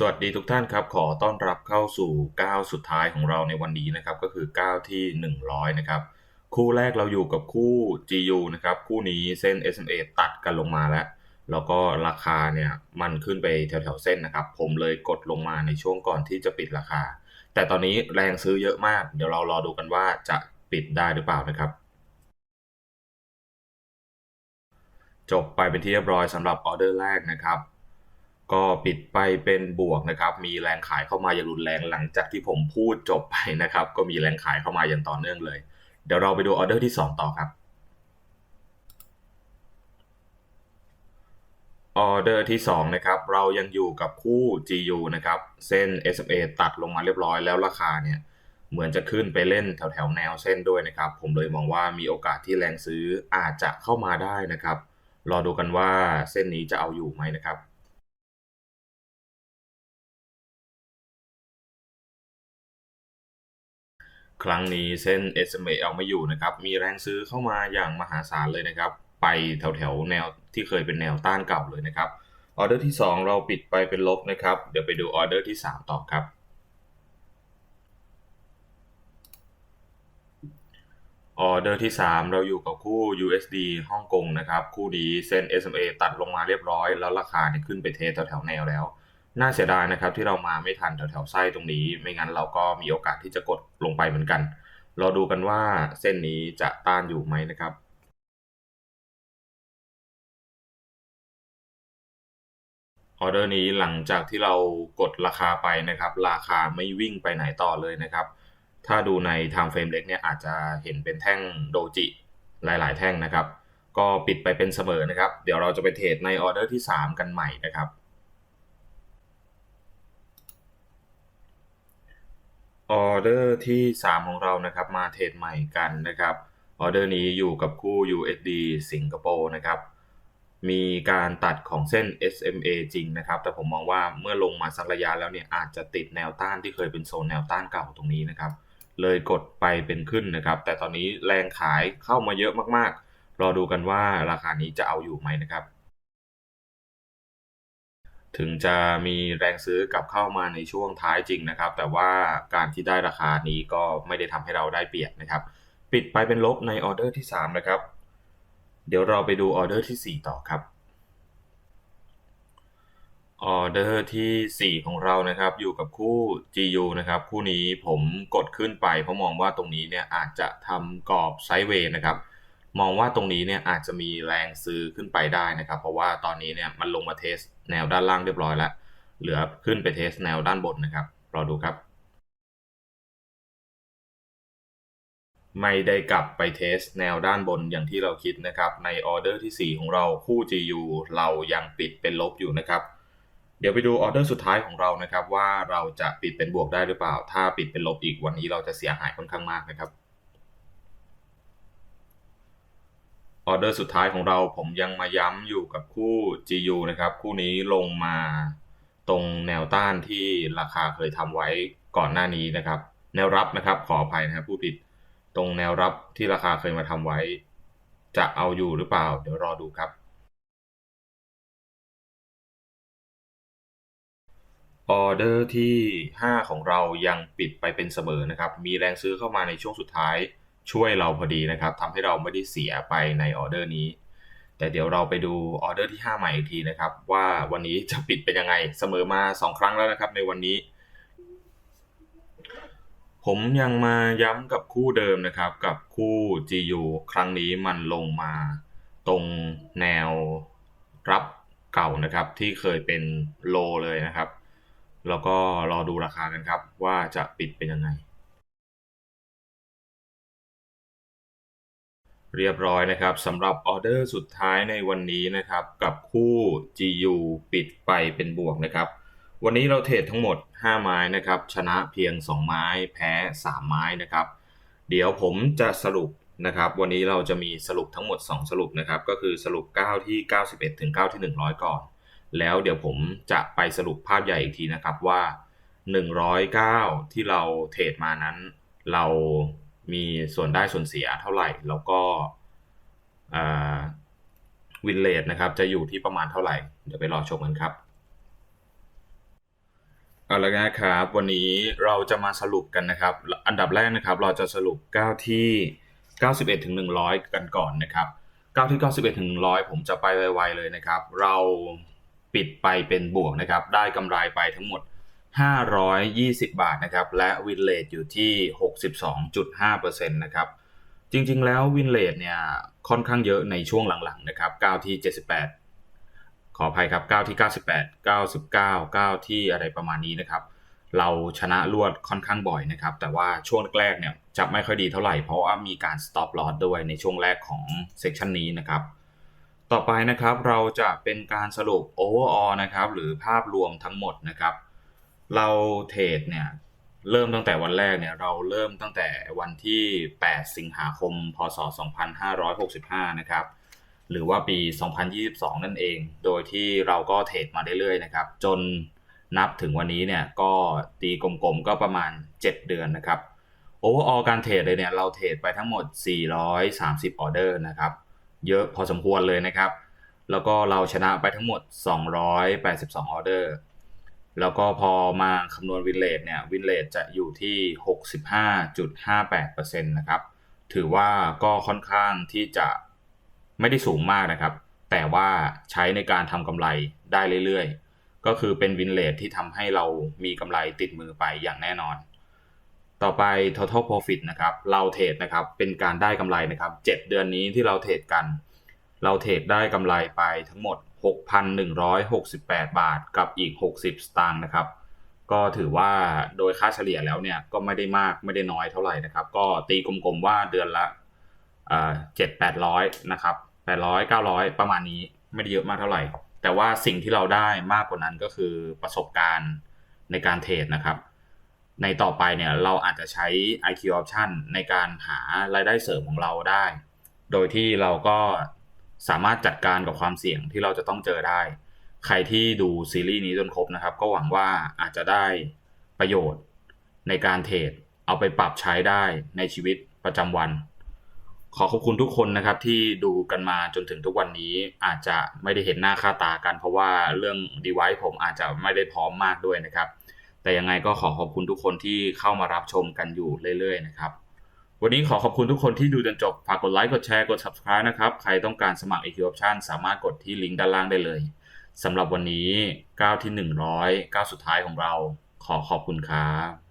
สวัสดีทุกท่านครับ ขอต้อนรับเข้าสู่ก้าวสุดท้ายของเราในวันนี้นะครับ ก็คือก้าวที่ 100 นะครับ คู่แรกเราอยู่กับคู่ GU นะครับ คู่นี้เส้น SMA ตัดกันลงมาแล้ว แล้วก็ราคาเนี่ยมันขึ้นไปแถวๆเส้นนะครับ ผมเลยกดลงมาในช่วงก่อนที่จะปิดราคา แต่ตอนนี้แรงซื้อเยอะมาก เดี๋ยวเรารอดูกันว่าจะปิดได้หรือเปล่านะครับจบไปเป็นที่เรียบร้อยสำหรับออเดอร์แรกนะครับ ก็ปิดไปเป็นบวกนะครับ มีแรงขายเข้ามาอย่างรุนแรงหลังจากที่ผมพูดจบไปนะครับ ก็มีแรงขายเข้ามาอย่างต่อเนื่องเลย เดี๋ยวเราไปดูออเดอร์ที่ 2 ต่อครับออเดอร์ที่ 2 นะครับ เรายังอยู่กับคู่ GU นะครับ เส้น SMA ตัดลงมาเรียบร้อยแล้วราคาเนี่ยเหมือนจะขึ้นไปเล่นแถวแถวแนวเส้นด้วยนะครับ ผมเลยมองว่ามีโอกาสที่แรงซื้ออาจจะเข้ามาได้นะครับ รอดูกันว่าเส้นนี้จะเอาอยู่ไหมนะครับ ครั้งนี้เส้น SMA เอาไม่อยู่นะครับ มีแรงซื้อเข้ามาอย่างมหาศาลเลยนะครับ ไปแถวแถวแนวที่เคยเป็นแนวต้านเก่าเลยนะครับ ออเดอร์ที่ 2 เราปิดไปเป็นลบนะครับ เดี๋ยวไปดูออเดอร์ที่ 3 ต่อครับ ออเดอร์ที่ 3 เราอยู่กับคู่ USD ฮ่องกงนะครับ คู่นี้เส้น SMA ตัดลงมาเรียบร้อย แล้วราคาเนี่ยขึ้นไปเทสแถวแนวแล้ว น่าเสียดายนะครับที่เรามาไม่ทันแถวๆไส้ตรงนี้ ไม่งั้นเราก็มีโอกาสที่จะกดลงไปเหมือนกันรอดูกันว่าเส้นนี้จะต้านอยู่ไหมนะครับออเดอร์นี้หลังจากที่เรากดราคาไปนะครับ ราคาไม่วิ่งไปไหนต่อเลยนะครับ ถ้าดูใน time frame เล็กเนี่ยอาจจะเห็นเป็นแท่งโดจิหลาย ๆ แท่งนะครับ ก็ปิดไปเป็นเสมอนะครับ เดี๋ยวเราจะไปเทรดในออเดอร์ที่ 3 กันใหม่นะครับ ออเดอร์ที่ 3 ของเรานะครับมาเทรดใหม่กันนะครับออเดอร์นี้อยู่กับคู่ USD สิงคโปร์นะครับมีการตัดของเส้น SMA จริงนะครับ แต่ผมมองว่าเมื่อลงมาสักระยะแล้วเนี่ยอาจจะติดแนวต้านที่เคยเป็นโซนแนวต้านเก่าตรงนี้นะครับ เลยกดไปเป็นขึ้นนะครับ แต่ตอนนี้แรงขายเข้ามาเยอะมากๆ รอดูกันว่าราคานี้จะเอาอยู่ไหมนะครับ ถึงจะมีแรงซื้อกลับเข้ามาในช่วงท้ายจริงนะครับ แต่ว่าการที่ได้ราคานี้ก็ไม่ได้ทำให้เราได้เปรียบนะครับ ปิดไปเป็นลบในออเดอร์ที่3นะครับ เดี๋ยวเราไปดูออเดอร์ที่ 4 ต่อครับออเดอร์ที่ 4 ของเรานะครับ อยู่กับคู่ GU นะครับ คู่นี้ผมกดขึ้นไปเพราะมองว่าตรงนี้เนี่ยอาจจะทำกรอบไซด์เวย์นะครับ มองว่าตรงนี้เนี่ยอาจจะมีแรงซื้อขึ้นไปได้นะครับ เพราะว่าตอนนี้เนี่ยมันลงมาเทสแนวด้านล่างเรียบร้อยแล้ว เหลือขึ้นไปเทสแนวด้านบนนะครับรอดูครับ ไม่ได้กลับไปเทสแนวด้านบนอย่างที่เราคิดนะครับ ในออเดอร์ที่ 4 ของเราคู่ GU เรายังปิดเป็นลบอยู่นะครับ เดี๋ยวไปดูออเดอร์สุดท้ายของเรานะครับ ว่าเราจะปิดเป็นบวกได้หรือเปล่า ถ้าปิดเป็นลบอีกวันนี้เราจะเสียหายค่อนข้างมากนะครับ ออเดอร์สุดท้ายของเราผมยังมาย้ำอยู่กับคู่ GU นะครับ คู่นี้ลงมาตรงแนวต้านที่ราคาเคยทำไว้ก่อนหน้านี้นะครับ แนวรับนะครับขออภัยนะครับผู้ผิดตรงแนวรับที่ราคาเคยมาทำไว้ จะเอาอยู่หรือเปล่า เดี๋ยวรอดูครับออเดอร์ที่ 5 ของเรายังปิดไปเป็นเสมอนะครับ มีแรงซื้อเข้ามาในช่วงสุดท้าย ช่วยเราพอดีนะครับทำให้เราไม่ได้เสียไปในออเดอร์นี้ แต่เดี๋ยวเราไปดูออเดอร์ที่ 5 ใหม่อีกทีนะครับ ว่าวันนี้จะปิดเป็นยังไงเสมอมา 2 ครั้งแล้วนะครับในวันนี้ ผมยังมาย้ำกับคู่เดิมนะครับ กับคู่ GU ครั้งนี้มันลงมาตรงแนวรับเก่านะครับ ที่เคยเป็นโลเลยนะครับ แล้วก็รอดูราคากันครับว่าจะปิดเป็นยังไง เรียบร้อยนะครับสำหรับออเดอร์สุดท้ายในวันนี้นะครับ กับคู่ GU ปิดไปเป็นบวกนะครับ วันนี้เราเทรดทั้งหมด 5 ไม้นะครับ ชนะเพียง 2 ไม้ แพ้ 3 ไม้นะครับ เดี๋ยวผมจะสรุปนะครับ วันนี้เราจะมีสรุปทั้งหมด 2 สรุปนะครับ ก็คือสรุป 9 ที่ 91 ถึง 9 ที่ 100 ก่อน แล้วเดี๋ยวผมจะไปสรุปภาพใหญ่อีกทีนะครับว่า 109 ที่เราเทรดมานั้น เรา มีส่วนได้ส่วนเสียเท่าไหร่ แล้วก็วินเลทนะครับ จะอยู่ที่ประมาณเท่าไหร่ เดี๋ยวไปรอชมกันครับเอาละนะครับ วันนี้เราจะมาสรุปกันนะครับ อันดับแรกนะครับ เราจะสรุปก้าที่ 91ถึง100 กันก่อนนะครับก้าที่91ถึง100 ผมจะไปไวๆเลยนะครับ เราปิดไปเป็นบวกนะครับ ได้กำไรไปทั้งหมด 520 บาทนะครับ และวินเลทอยู่ที่ 62.5%นะครับ จริงๆ แล้ววินเลทเนี่ยค่อนข้างเยอะในช่วงหลังๆ นะครับก้าที่ 78 ขออภัยครับก้าที่ 98 99 9 ที่อะไรประมาณนี้นะครับ เราชนะรวดค่อนข้างบ่อยนะครับ แต่ว่าช่วงแรกๆ เนี่ยจะไม่ค่อยดีเท่าไหร่ เพราะว่ามีการ stop loss ด้วยในช่วงแรกของเซสชันนี้นะครับต่อไปนะครับเราจะเป็นการสรุป overall นะครับหรือภาพรวมทั้งหมดนะครับ เราเทรดเนี่ยเริ่มตั้งแต่วันแรกเนี่ยเราเริ่มตั้งแต่วันที่ 8 สิงหาคม พศ 2565 นะครับ หรือว่าปี 2022 นั่นเอง โดยที่เราก็เทรดมาเรื่อยๆนะครับ จนนับถึงวันนี้เนี่ยก็ตีกลมๆก็ประมาณ 7 เดือนนะครับโอเวอร์ออการเทรดเลยเนี่ยเราเทรดไปทั้งหมด 430 ออเดอร์นะครับ เยอะพอสมควรเลยนะครับ แล้วก็เราชนะไปทั้งหมด 282 ออเดอร์ แล้วก็พอมาคำนวณวินเลทเนี่ยวินเลทจะอยู่ที่ 65.58%นะครับ ถือว่าก็ค่อนข้างที่จะไม่ได้สูงมากนะครับ แต่ว่าใช้ในการทำกำไรได้เรื่อยๆ ก็คือเป็นวินเลทที่ทำให้เรามีกำไรติดมือไปอย่างแน่นอน ต่อไป total profit นะครับ เราเทรดนะครับ เป็นการได้กำไรนะครับ 7 เดือนนี้ที่เราเทรดกัน เราเทรดได้กำไรไปทั้งหมด 6,168 บาทกับอีก 60 สตางค์นะครับ ก็ถือว่าโดยค่าเฉลี่ยแล้วเนี่ยก็ไม่ได้มากไม่ได้น้อยเท่าไหร่นะครับ ก็ตีกลมๆว่าเดือนละเจ็ดแปดร้อยนะครับแปดร้อยเก้าร้อยประมาณนี้ไม่ได้เยอะมากเท่าไหร่ แต่ว่าสิ่งที่เราได้มากกว่านั้นก็คือประสบการณ์ในการเทรดนะครับ ในต่อไปเนี่ยเราอาจจะใช้ IQ option ในการหารายได้เสริมของเราได้ โดยที่เราก็ สามารถจัดการกับความเสี่ยงที่เราจะต้องเจอได้ ใครที่ดูซีรีส์นี้จนครบนะครับ ก็หวังว่าอาจจะได้ประโยชน์ในการเทรดเอาไปปรับใช้ได้ในชีวิตประจำวัน ขอขอบคุณทุกคนนะครับที่ดูกันมาจนถึงทุกวันนี้อาจจะไม่ได้เห็นหน้าค่าตากัน เพราะว่าเรื่อง device ผมอาจจะไม่ได้พร้อมมากด้วยนะครับ แต่ยังไงก็ขอขอบคุณทุกคนที่เข้ามารับชมกันอยู่เรื่อยๆนะครับ วันนี้ขอขอบคุณทุกคนที่ดูจนจบ ฝากกดไลค์ กดแชร์ กด subscribe นะครับ ใครต้องการสมัคร EQ Option สามารถกดที่ลิงก์ด้านล่างได้เลย สำหรับวันนี้ก้าวที่ 100ก้าวสุดท้ายของเรา ขอขอบคุณครับ